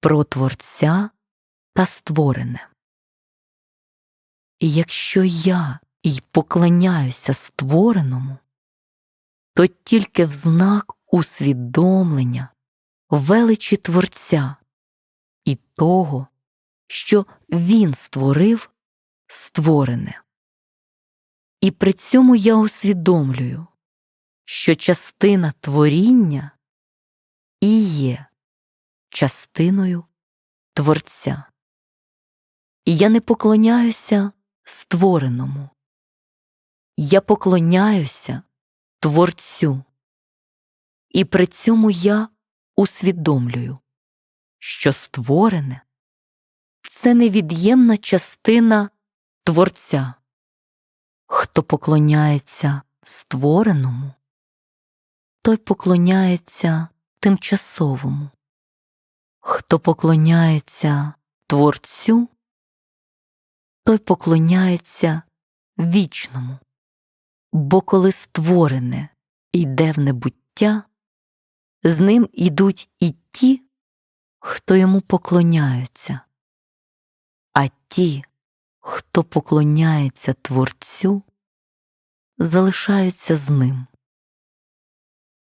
про Творця та створене. І якщо я й поклоняюся створеному, то тільки в знак усвідомлення величі Творця і того, що Він створив створене. І при цьому я усвідомлюю, що частина творіння і є частиною Творця. І я не поклоняюся створеному. Я поклоняюся Творцю. І при цьому я усвідомлюю, що створене це невід'ємна частина Творця. Хто поклоняється створеному, той поклоняється тимчасовому. Хто поклоняється Творцю, той поклоняється вічному. Бо коли створене йде в небуття, з ним ідуть і ті, хто йому поклоняються, а ті, хто поклоняється Творцю, залишаються з ним.